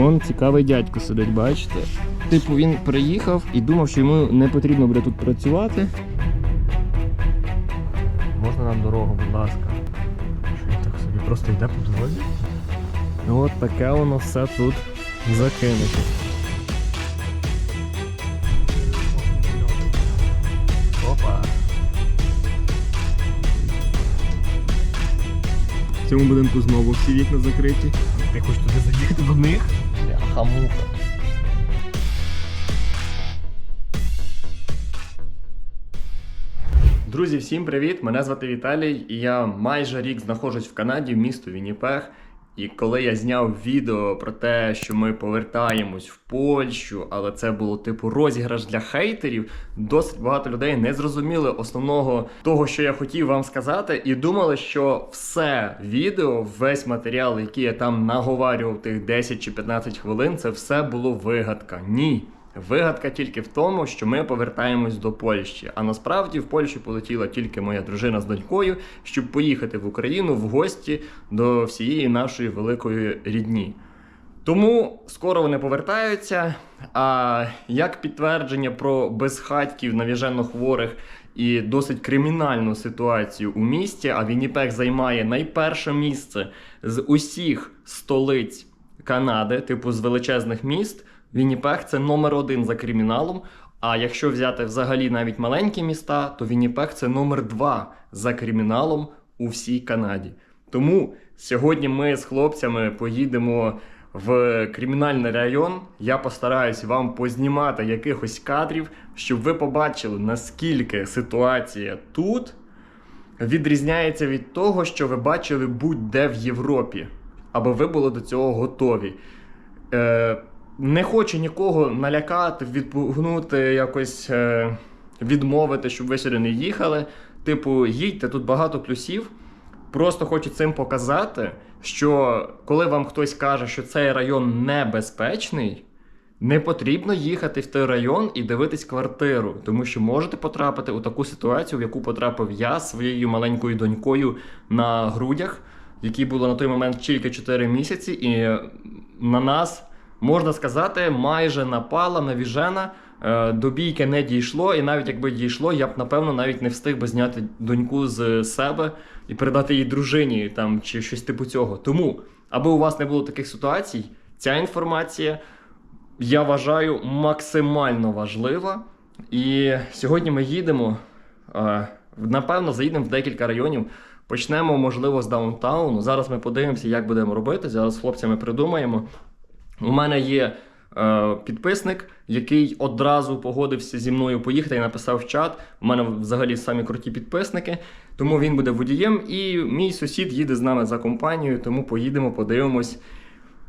Вон цікавий дядько сидить, бачите? Типу, він приїхав і думав, що йому не потрібно буде тут працювати. Можна нам дорогу, будь ласка. Що він так собі просто йде по дорозі? От таке воно все тут закинуте. Опа. В цьому будинку знову всі вікна закриті. Ти хочеш туди заїхати до них? Хамуха. Друзі, всім привіт! Мене звати Віталій, і я майже рік знаходжусь в Канаді, в місто Вінніпег. І коли я зняв відео про те, що ми повертаємось в Польщу, але це було типу розіграш для хейтерів, досить багато людей не зрозуміли основного того, що я хотів вам сказати, і думали, що все відео, весь матеріал, який я там наговарював тих 10 чи 15 хвилин, це все було вигадка. Ні. Вигадка тільки в тому, що ми повертаємось до Польщі. А насправді в Польщу полетіла тільки моя дружина з донькою, щоб поїхати в Україну в гості до всієї нашої великої рідні. Тому скоро вони повертаються. А як підтвердження про безхатьків навіжено хворих і досить кримінальну ситуацію у місті, а Вінніпег займає найперше місце з усіх столиць Канади, типу з величезних міст. Вінніпег це номер один за криміналом. А якщо взяти взагалі навіть маленькі міста, то Вінніпег це номер два за криміналом у всій Канаді. Тому сьогодні ми з хлопцями поїдемо в кримінальний район. Я постараюсь вам познімати якихось кадрів, щоб ви побачили, наскільки ситуація тут відрізняється від того, що ви бачили будь-де в Європі, аби ви були до цього готові. Е, не хочу нікого налякати, відпугнути, якось е, відмовити, щоб ви сюди не їхали. Типу, їдьте, тут багато плюсів. Просто хочу цим показати, що коли вам хтось каже, що цей район небезпечний, не потрібно їхати в той район і дивитись квартиру, тому що можете потрапити у таку ситуацію, в яку потрапив я своєю маленькою донькою на грудях, якій було на той момент тільки 4 місяці, і на нас можна сказати, майже напала, навіжена. Е, До бійки не дійшло, і навіть якби дійшло, я б напевно навіть не встиг би зняти доньку з себе і передати їй дружині там чи щось типу цього. Тому, аби у вас не було таких ситуацій, ця інформація я вважаю максимально важлива. І сьогодні ми їдемо. е, Напевно, заїдемо в декілька районів. Почнемо, можливо, з даунтауну. Зараз ми подивимося, як будемо робити. Зараз з хлопцями придумаємо. У мене є е, підписник, який одразу погодився зі мною поїхати і написав в чат. У мене взагалі самі круті підписники, тому він буде водієм. І мій сусід їде з нами за компанією, тому поїдемо, подивимось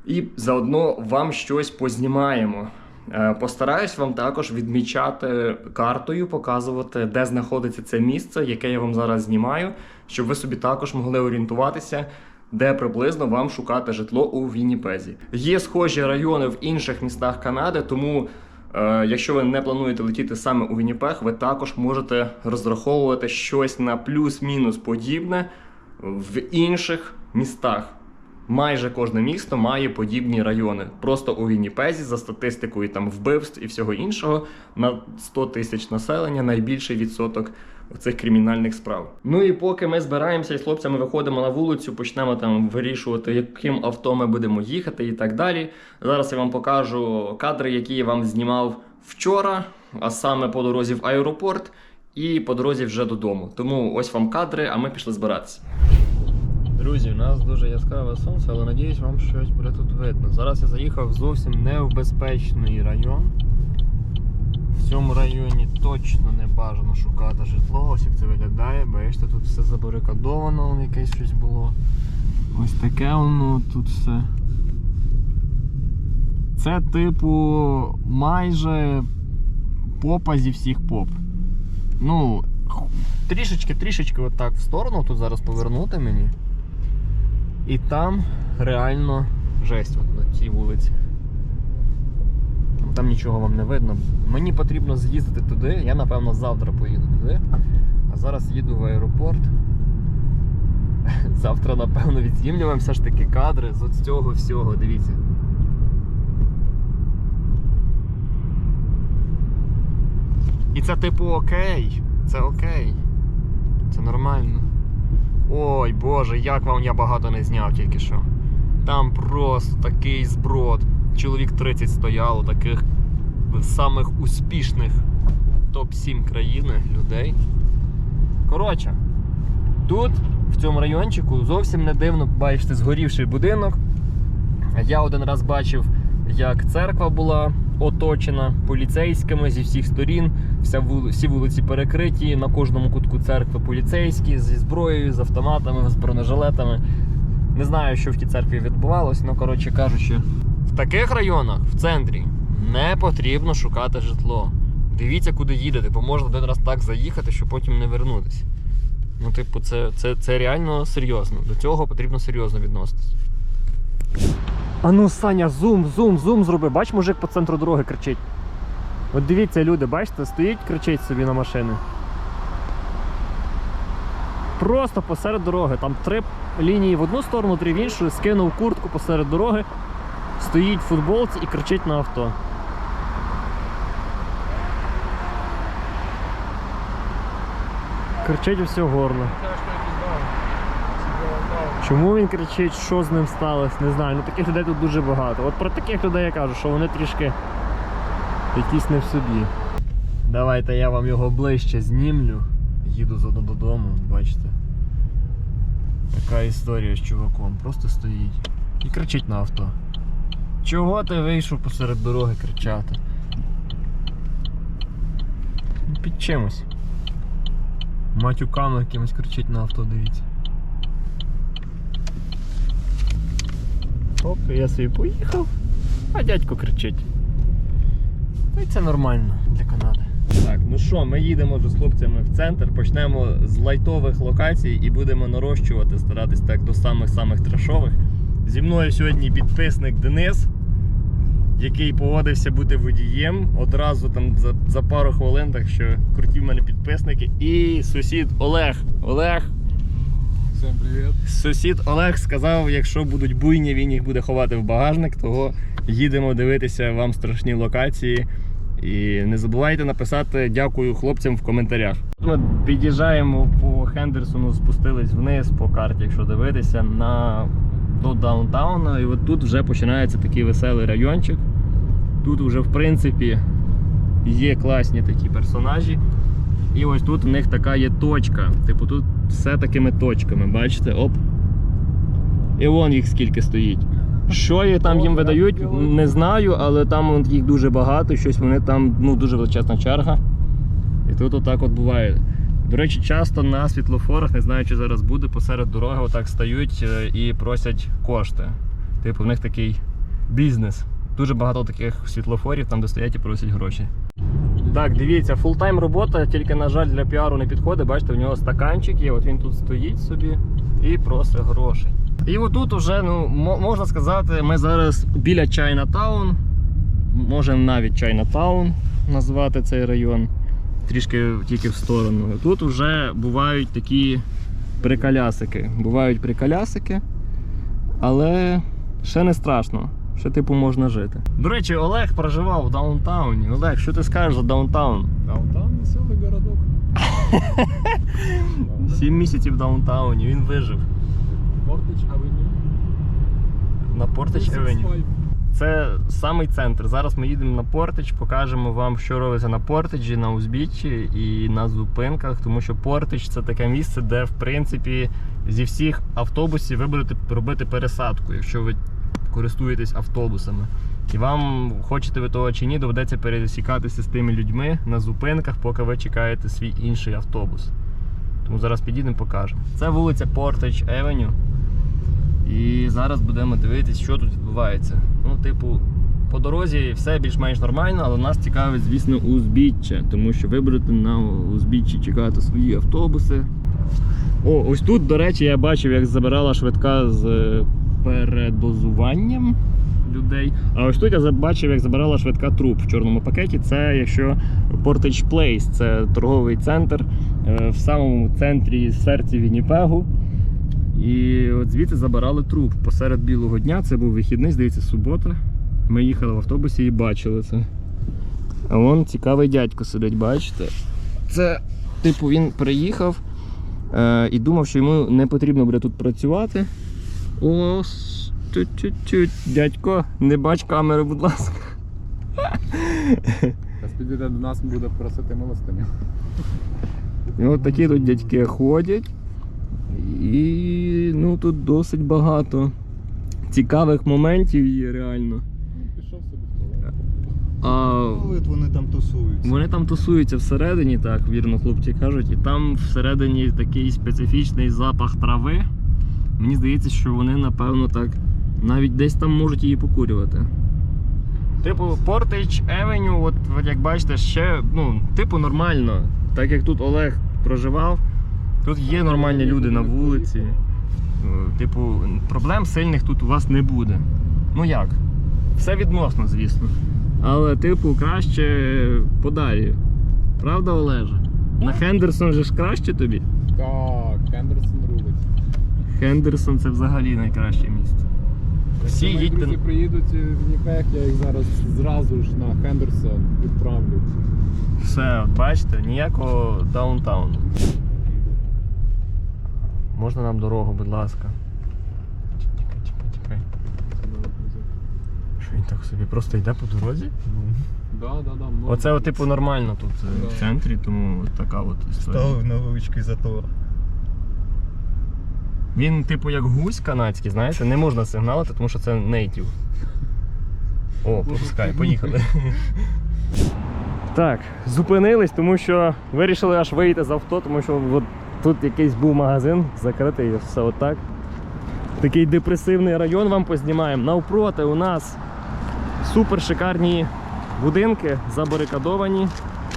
і заодно вам щось познімаємо. Е, Постараюсь вам також відмічати картою, показувати, де знаходиться це місце, яке я вам зараз знімаю, щоб ви собі також могли орієнтуватися, де приблизно вам шукати житло у Вінніпезі. Є схожі райони в інших містах Канади, тому е, якщо ви не плануєте летіти саме у Вінніпег, ви також можете розраховувати щось на плюс-мінус подібне в інших містах. Майже кожне місто має подібні райони. Просто у Вінніпезі за статистикою там вбивств і всього іншого на 100 тисяч населення найбільший відсоток цих кримінальних справ. Ну і поки ми збираємося і з хлопцями виходимо на вулицю, почнемо там вирішувати, яким авто ми будемо їхати і так далі. Зараз я вам покажу кадри, які я вам знімав вчора, а саме по дорозі в аеропорт і по дорозі вже додому. Тому ось вам кадри, а ми пішли збиратися. Друзі, у нас дуже яскраве сонце, але надіюсь, вам щось буде тут видно. Зараз я заїхав зовсім не в безпечний район. В цьому районі точно не бажано шукати житло. Ось як це виглядає. Бачите, тут все забарикадовано, якесь щось було. Ось таке воно тут все. Це типу майже попа зі всіх поп. Ну, трішечки, трішечки отак в сторону тут зараз повернути мені. І там реально жесть от на цій вулиці там нічого вам не видно. Мені потрібно з'їздити туди, я напевно завтра поїду туди. А зараз їду в аеропорт. Завтра, напевно, відз'ємлюємо все ж таки кадри з от цього всього, дивіться. І це типу окей, це окей. Це нормально. Ой боже, як вам я багато не зняв тільки що. Там просто такий зброд. Чоловік 30 стояло, таких самих успішних топ-7 країни людей. Коротше, тут, в цьому райончику, зовсім не дивно бачите згорівший будинок. Я один раз бачив, як церква була оточена поліцейськими зі всіх сторін. Вся вули- всі вулиці перекриті, на кожному кутку церкви поліцейські зі зброєю, з автоматами, з бронежилетами. Не знаю, що в тій церкві відбувалось, але коротше кажучи, в таких районах, в центрі, не потрібно шукати житло. Дивіться, куди їдете, бо можна один раз так заїхати, що потім не вернутися. Ну, типу, це, це, це реально серйозно. До цього потрібно серйозно відноситись. А ну, Саня, зум, зум, зум зроби. Бач, мужик по центру дороги кричить. От дивіться, люди, бачите, стоїть, кричить собі на машини. Просто посеред дороги. Там три лінії в одну сторону, три в іншу, скинув куртку посеред дороги, стоїть в футболці і кричить на авто. Кричить все горло. Чому він кричить, що з ним сталося, не знаю. Ну таких людей тут дуже багато. От про таких людей я кажу, що вони трішки якісь не в собі. Давайте я вам його ближче знімлю. Їду заодно додому, бачите. Така історія з чуваком. Просто стоїть і кричить на авто. Чого ти вийшов посеред дороги кричати? Ну, Під чимось. Матюками якимось кричить на авто, дивіться. Оп, я собі поїхав, а дядько кричить. І це нормально для Канади. Так, ну що, ми їдемо вже з хлопцями в центр, почнемо з лайтових локацій і будемо нарощувати, старатись так до самих-самих трешових. Зі мною сьогодні підписник Денис, який погодився бути водієм одразу там за, за пару хвилин, так що круті в мене підписники. І сусід Олег. Олег, Всем привет. Сусід Олег сказав, якщо будуть буйні, він їх буде ховати в багажник, того їдемо дивитися вам страшні локації. І не забувайте написати дякую хлопцям в коментарях. Ми під'їжджаємо по Хендерсону, спустились вниз по карті, якщо дивитися, на до даунтауна. І от тут вже починається такий веселий райончик. Тут вже, в принципі, є класні такі персонажі. І ось тут у них така є точка. Типу тут все такими точками, бачите? Оп. І вон їх скільки стоїть. Що їх там їм видають, не знаю, але там їх дуже багато, щось вони там, ну, дуже величезна черга. І тут отак от буває. До речі, часто на світлофорах, не знаю, чи зараз буде, посеред дороги отак стають е, і просять кошти. Типу, в них такий бізнес. Дуже багато таких світлофорів, там де стоять і просять гроші. Так, дивіться, фултайм робота, тільки, на жаль, для піару не підходить. Бачите, в нього стаканчик є, от він тут стоїть собі і просить гроші. І отут уже, ну, можна сказати, ми зараз біля Чайнатаун. Можемо навіть Чайнатаун назвати цей район. Трішки тільки в сторону. Тут вже бувають такі приколясики. Бувають приколясики, але ще не страшно. Ще типу можна жити. До речі, Олег проживав в даунтауні. Олег, що ти скажеш за даунтаун? Даунтаун веселый городок. Сім місяців в даунтауні, він вижив. Портич Авеню. На Портич Евеню. 365. Це самий центр. Зараз ми їдемо на Портич, покажемо вам, що робиться на Портиджі, на узбіччі і на зупинках, тому що Портич це таке місце, де в принципі зі всіх автобусів ви будете робити пересадку, якщо ви користуєтесь автобусами. І вам, хочете ви того чи ні, доведеться пересікатися з тими людьми на зупинках, поки ви чекаєте свій інший автобус. Тому зараз підійдемо, покажемо. Це вулиця Портич Евеню. І зараз будемо дивитись, що тут відбувається. Ну, типу, по дорозі все більш-менш нормально, але нас цікавить, звісно, узбіччя, тому що ви будете на узбіччі чекати свої автобуси. О, ось тут, до речі, я бачив, як забирала швидка з е, передозуванням людей. А ось тут я бачив, як забирала швидка труп в чорному пакеті. Це якщо Portage Place, це торговий центр е, в самому центрі серці Вінніпегу. І от звідти забирали труп посеред білого дня. Це був вихідний, здається, субота. Ми їхали в автобусі і бачили це. А вон цікавий дядько сидить, бачите? Це, типу, він приїхав е, і думав, що йому не потрібно буде тут працювати. О, чуть-чуть, дядько, не бач камери, будь ласка. Зараз підійде до нас буде просити милостиню. І от такі тут дядьки ходять. І ну тут досить багато цікавих моментів є реально. Ну, Пішов собі в туалет. А Коли вони там тусуються. Вони там тусуються всередині, так, вірно, хлопці кажуть, і там всередині такий специфічний запах трави. Мені здається, що вони, напевно, так навіть десь там можуть її покурювати. Типу, Portage Avenue, от, от як бачите, ще, ну, типу, нормально. Так як тут Олег проживав, тут є нормальні люди на вулиці. Е, Типу, проблем сильних тут у вас не буде. Ну як? Все відносно, звісно. Але, типу, краще подалі. Правда, Олеже? На Хендерсон же ж краще тобі? Так, Хендерсон рулить. Хендерсон це взагалі найкраще місце. Всі Якщо мої їдьте- друзі приїдуть в Вінніпех, я їх зараз зразу ж на Хендерсон відправлю. Все, бачите, ніякого даунтауну. Можна нам дорогу, будь ласка. Чекай, чекай, чекай. Що він так собі просто йде по дорозі? Да, да, да. много. Оце, от, типу, нормально тут е, Да. в центрі, тому от така от історія. Ставив невеличкий затор. Він, типу, як гусь канадський, знаєте, не можна сигналити, тому що це нейтів. О, пропускай, поїхали. Так, зупинились, тому що вирішили аж вийти з авто, тому що от тут якийсь був магазин закритий все отак. Такий депресивний район вам познімаємо. Навпроти у нас супер шикарні будинки забарикадовані.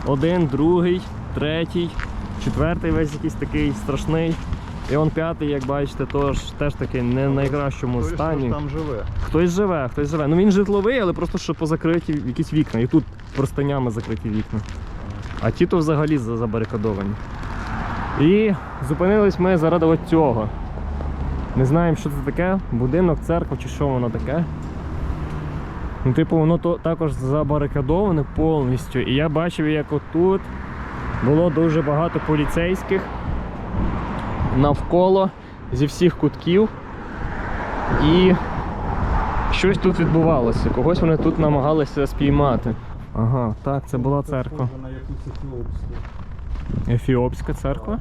Один, другий, третій, четвертий весь якийсь такий страшний. І он п'ятий, як бачите, тож теж таки не в найкращому Хтось стані. там живе. Хтось живе, хтось живе. Ну він житловий, але просто що позакриті якісь вікна. І тут простинями закриті вікна. А ті то взагалі забарикадовані. І зупинились ми заради цього. Не знаємо, що це таке, будинок, церква чи що воно таке. Ну, типу, воно то також забарикадоване повністю. І я бачив, як отут було дуже багато поліцейських навколо зі всіх кутків. І щось тут відбувалося. Когось вони тут намагалися спіймати. Ага, так, це була церква. Ефіопська церква.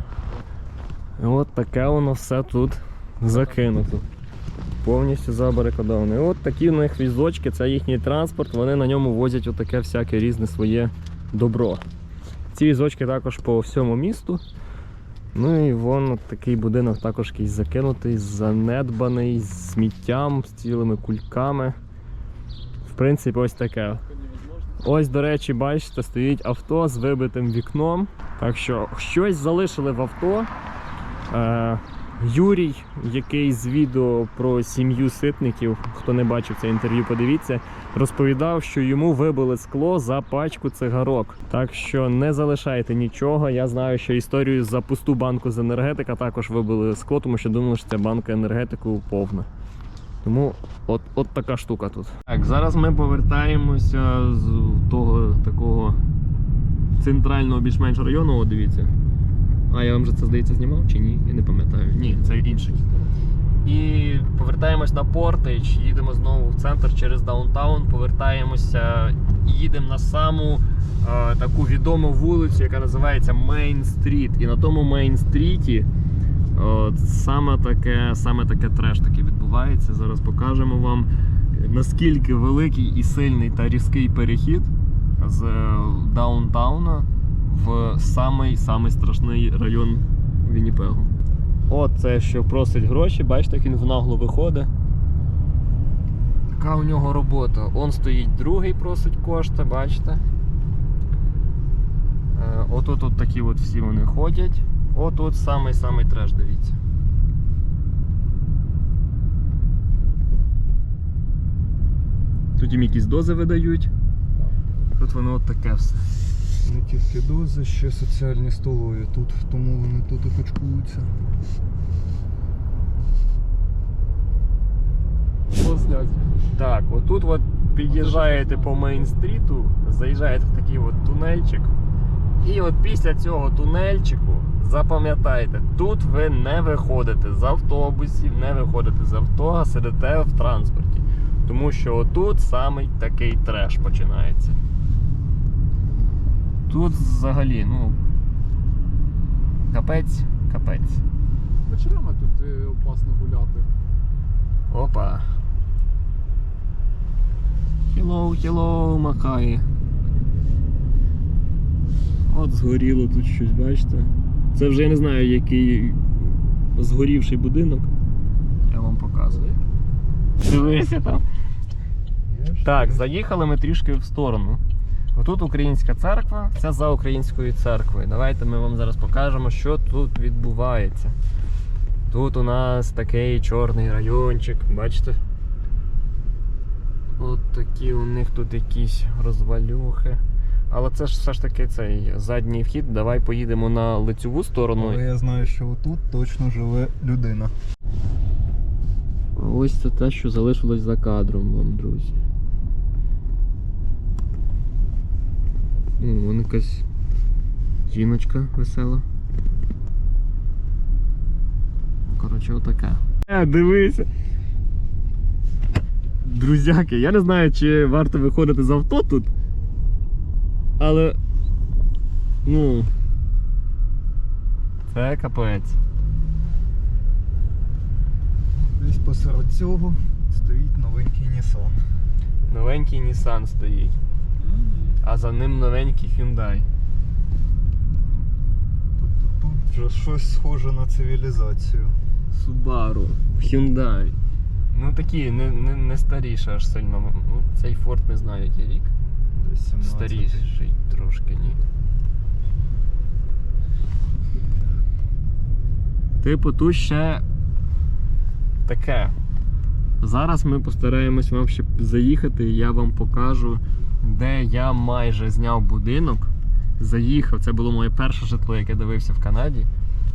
І от таке воно все тут закинуто. Повністю забарикадовано. І от такі в них візочки, це їхній транспорт, вони на ньому возять отаке всяке різне своє добро. Ці візочки також по всьому місту. Ну і вон от такий будинок також якийсь закинутий, занедбаний, з сміттям, з цілими кульками. В принципі, ось таке. Ось, до речі, бачите, стоїть авто з вибитим вікном. Так що щось залишили в авто. Е, Юрій, який з відео про сім'ю ситників, хто не бачив це інтерв'ю, подивіться, розповідав, що йому вибили скло за пачку цигарок. Так що не залишайте нічого. Я знаю, що історію за пусту банку з енергетика також вибили скло, тому що думали, що ця банка енергетику повна. Тому от, от така штука тут. Так, зараз ми повертаємося з того такого центрального більш-менш району. О, дивіться. А я вам же це здається знімав чи ні? Я не пам'ятаю. Ні, це інший. І повертаємось на Портич, їдемо знову в центр через даунтаун, повертаємося, і їдемо на саму е, таку відому вулицю, яка називається Мейн Стріт. І на тому Стріті от, саме таке, саме таке треш таки відбувається. Зараз покажемо вам, наскільки великий і сильний та різкий перехід з даунтауна в самий самий страшний район Вінніпегу. От це, що просить гроші, бачите, як він в нагло виходить. Така у нього робота. Он стоїть другий, просить кошти, бачите. Е, Отут от такі от всі вони ходять. Отут самий-самий треш, дивіться. Тут їм якісь дози видають. Тут воно от таке все. Не тільки дози, ще соціальні столові. Тут, тому вони тут і качкуються. Так, отут от під'їжджаєте по мейн-стріту, заїжджаєте в такий от тунельчик. І от після цього тунельчику запам'ятайте, тут ви не виходите з автобусів, не виходите з авто, а сидите в транспорті. Тому що отут самий такий треш починається. Тут взагалі, ну. Капець, капець. Вечорами тут е, опасно гуляти. Опа. Хілоу, хілоу, Макаї. От згоріло тут щось, бачите? Це вже я не знаю, який згорівший будинок. Я вам показую. Дивися там. Так, заїхали ми трішки в сторону. Отут українська церква, це за українською церквою. Давайте ми вам зараз покажемо, що тут відбувається. Тут у нас такий чорний райончик, бачите? От такі у них тут якісь розвалюхи. Але це ж все ж таки цей задній вхід. Давай поїдемо на лицьову сторону. Але я знаю, що отут точно живе людина. Ось це те, що залишилось за кадром вам, друзі. О, вон якась жіночка весела. Коротше, отака. Е, дивися. Друзяки, я не знаю, чи варто виходити з авто тут. Але. Ну. Це капець. Десь посеред цього стоїть новенький Nissan. Новенький Nissan стоїть. А за ним новенький Hyundai. Тобто тут вже щось схоже на цивілізацію. Subaru, Hyundai. Ну такі, не, не, не старіше аж сильно. Ну, цей Ford не знаю який рік. Десь 17. Старіший трошки, ні. Типу, тут ще таке. Зараз ми постараємось вам ще заїхати, і я вам покажу, де я майже зняв будинок. Заїхав. Це було моє перше житло, яке дивився в Канаді.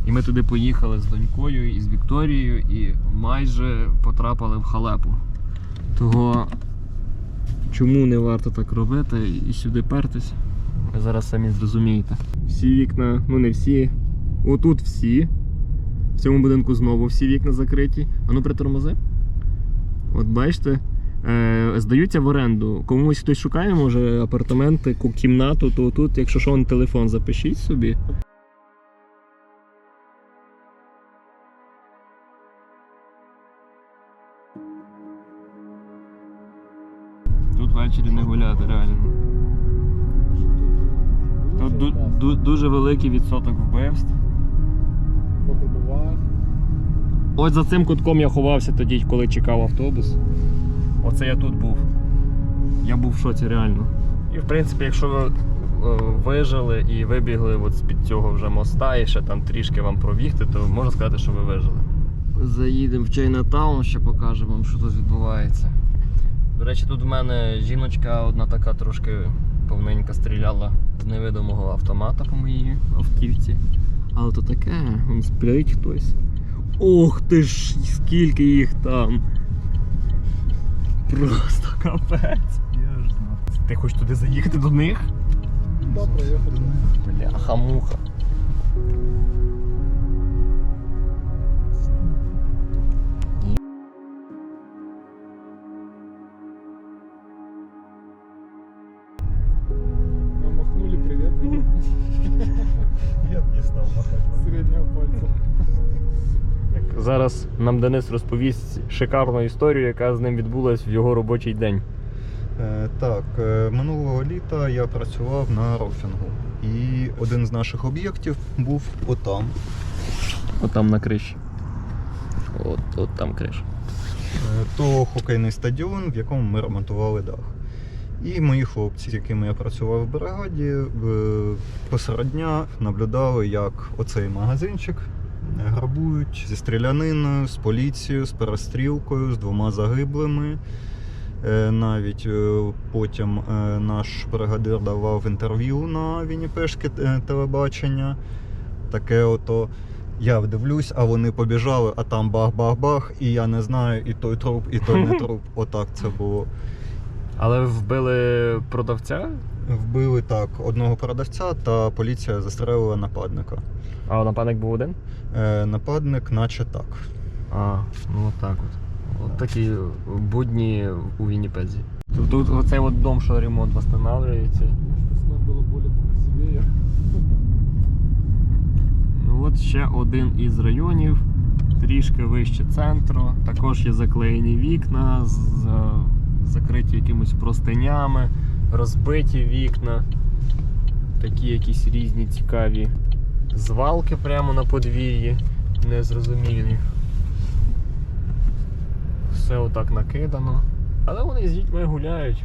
І ми туди поїхали з донькою і з Вікторією і майже потрапили в халепу. Того чому не варто так робити і сюди пертись, ви зараз самі зрозумієте. Всі вікна, ну не всі. Отут всі. В цьому будинку знову всі вікна закриті. А ну притормози. От бачите, здаються в оренду. Комусь хтось шукає, може апартаменти, кімнату, то тут, якщо що, он телефон запишіть собі. Тут ввечері не гуляти, реально. Тут ду- ду- дуже великий відсоток вбивств. Ось за цим кутком я ховався тоді, коли чекав автобус. Оце я тут був. Я був в шоці реально. І в принципі, якщо ви е, вижили і вибігли от з-під цього вже моста і ще там трішки вам пробігти, то можна сказати, що ви вижили. Заїдемо в Чайнатаун, ще покажемо вам, що тут відбувається. До речі, тут в мене жіночка одна така трошки повненька стріляла з невидимого автомата по моїй автівці. Але то таке, сплять хтось. Ох ти ж, скільки їх там. Просто капець. Я ж знав. Ти хочеш туди заїхати до них? Добре, я ходив. Я б не став махати. Середнього пальця. Зараз нам Денис розповість шикарну історію, яка з ним відбулась в його робочий день. Е, Так, е, минулого літа я працював на рофінгу. І один з наших об'єктів був отам. От там на криші. От, от там криша. Е, То хокейний стадіон, в якому ми ремонтували дах. І мої хлопці, з якими я працював в бригаді, е, посеред дня наблюдали, як оцей магазинчик грабують зі стріляниною, з поліцією, з перестрілкою, з двома загиблими. Е, Навіть е, потім е, наш бригадир давав інтерв'ю на Вінніпешке е, телебачення. Таке ото. Я вдивлюсь, а вони побіжали, а там бах-бах-бах, і я не знаю, і той труп, і той не труп. Отак це було. Але вбили продавця? Вбили так одного продавця, та поліція застрелила нападника. А нападник був один? Е, нападник, наче так. А, ну от так от. От такі будні у Вінніпезі. Тут, тут оцей от дом, що ремонт встановлюється. Было. Ну от ще один із районів, трішки вище центру. Також є заклеєні вікна, з, закриті якимись простинями, розбиті вікна. Такі якісь різні цікаві звалки прямо на подвір'ї, незрозумілі. Все отак накидано. Але вони з дітьми гуляють.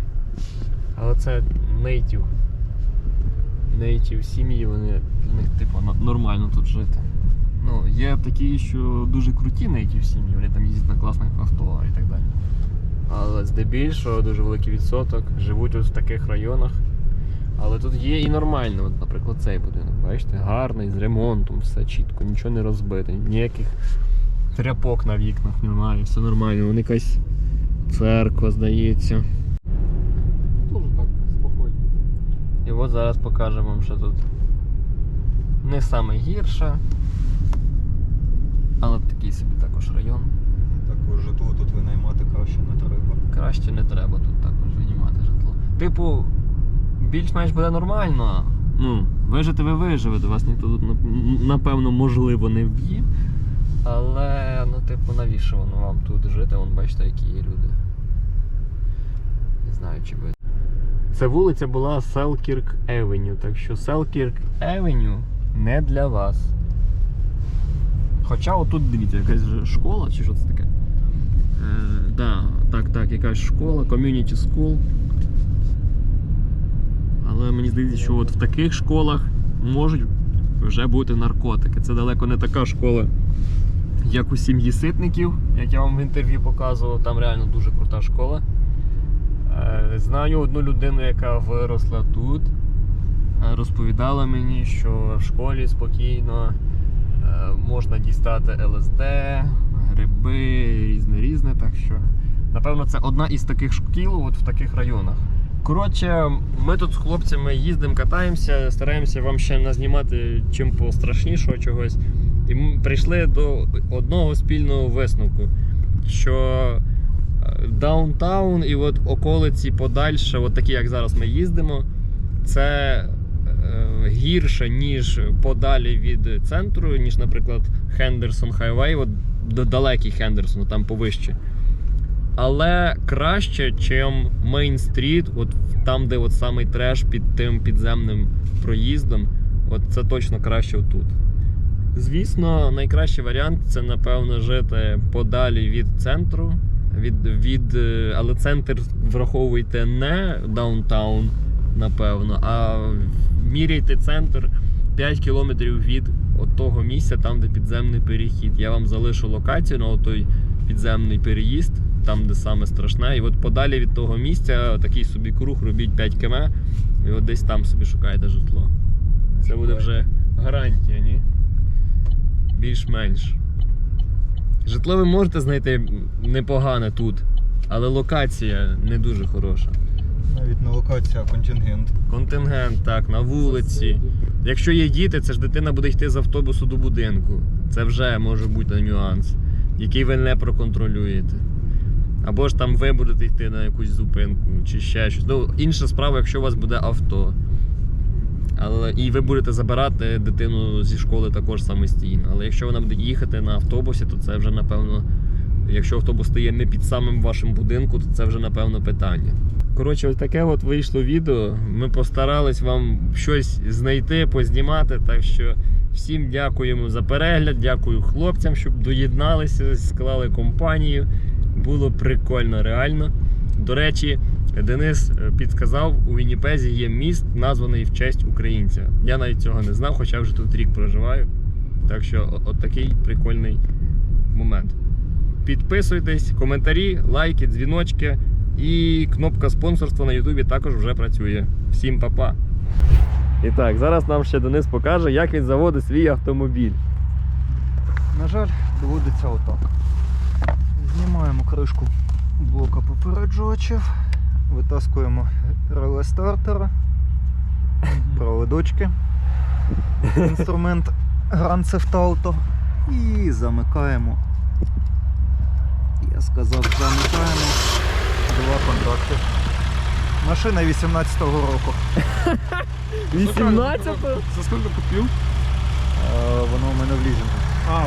Але це нейтів. Нейтів сім'ї, вони для них типу нормально тут жити. Ну, є такі, що дуже круті нейтів сім'ї, вони там їздять на класних авто і так далі. Але здебільшого дуже великий відсоток живуть ось в таких районах. Але тут є і нормально, от, наприклад, цей будинок, бачите, гарний, з ремонтом, все чітко, нічого не розбите, ніяких тряпок на вікнах немає, все нормально. Вон якась церква, здається. Тоже так спокойно. І от зараз покажемо вам, що тут не саме гірше, але такий собі також район. Також житло тут винаймати краще не треба. Краще не треба тут також винімати житло. Типу, більш-менш буде нормально. Ну, вижити ви виживете, вас ніхто тут напевно можливо не вб'є. Але, ну, типу, навіщо воно вам тут жити? Вон бачите, які є люди. Не знаю, чи ви. Це вулиця була Селкірк Евеню, так що Селкірк Евеню не для вас. Хоча отут дивіться, якась школа, чи що це таке? Е, да, так, так, якась школа, community school. Але мені здається, що от в таких школах можуть вже бути наркотики. Це далеко не така школа, як у сім'ї ситників, як я вам в інтерв'ю показував. Там реально дуже крута школа. Е, Знаю одну людину, яка виросла тут. Е, Розповідала мені, що в школі спокійно можна дістати ЛСД, гриби, різне різне. Так що, напевно, це одна із таких шкіл от в таких районах. Коротше, ми тут з хлопцями їздимо, катаємося, стараємося вам ще назнімати чим пострашнішого чогось. І ми прийшли до одного спільного висновку, що е, даунтаун і от околиці подальше, от такі, як зараз ми їздимо, це е, гірше, ніж подалі від центру, ніж, наприклад, Хендерсон Хайвей, далекий Хендерсон, там повище. Але краще, чим Мейн Стріт, от там, де от самий треш під тим підземним проїздом, от це точно краще отут. Звісно, найкращий варіант це, напевно, жити подалі від центру. Від, від, е, але центр враховуйте не даунтаун, напевно, а міряйте центр 5 кілометрів від того місця, там, де підземний перехід. Я вам залишу локацію на той підземний переїзд, там, де саме страшне. І от подалі від того місця такий собі круг робіть 5 км, і от десь там собі шукаєте житло. Це буде вже гарантія, ні? Більш-менш. Житло ви можете знайти непогане тут, але локація не дуже хороша. Навіть не локація, а контингент. Контингент, так, на вулиці. Якщо є діти, це ж дитина буде йти з автобусу до будинку. Це вже може бути нюанс, який ви не проконтролюєте. Або ж там ви будете йти на якусь зупинку чи ще щось. Ну, інша справа, якщо у вас буде авто. Але, і ви будете забирати дитину зі школи також самостійно. Але якщо вона буде їхати на автобусі, то це вже напевно. Якщо автобус стає не під самим вашим будинку, то це вже напевно питання. Коротше, ось таке от вийшло відео. Ми постарались вам щось знайти, познімати. Так що всім дякуємо за перегляд, дякую хлопцям, щоб доєдналися, склали компанію. Було прикольно, реально. До речі, Денис е, підказав, у Вінніпезі є міст, названий в честь українця. Я навіть цього не знав, хоча вже тут рік проживаю. Так що, от такий прикольний момент. Підписуйтесь, коментарі, лайки, дзвіночки. І кнопка спонсорства на Ютубі також вже працює. Всім па-па. І так, зараз нам ще Денис покаже, як він заводить свій автомобіль. На жаль, доводиться отак. Знімаємо кришку блока попереджувачів, Витаскуємо реле стартера, проводочки, інструмент Grand Theft Auto і замикаємо. Я сказав, замикаємо два контракти. Машина 18-го року. 18-го? За скільки купив? Е, Воно у мене в лізінгу. А,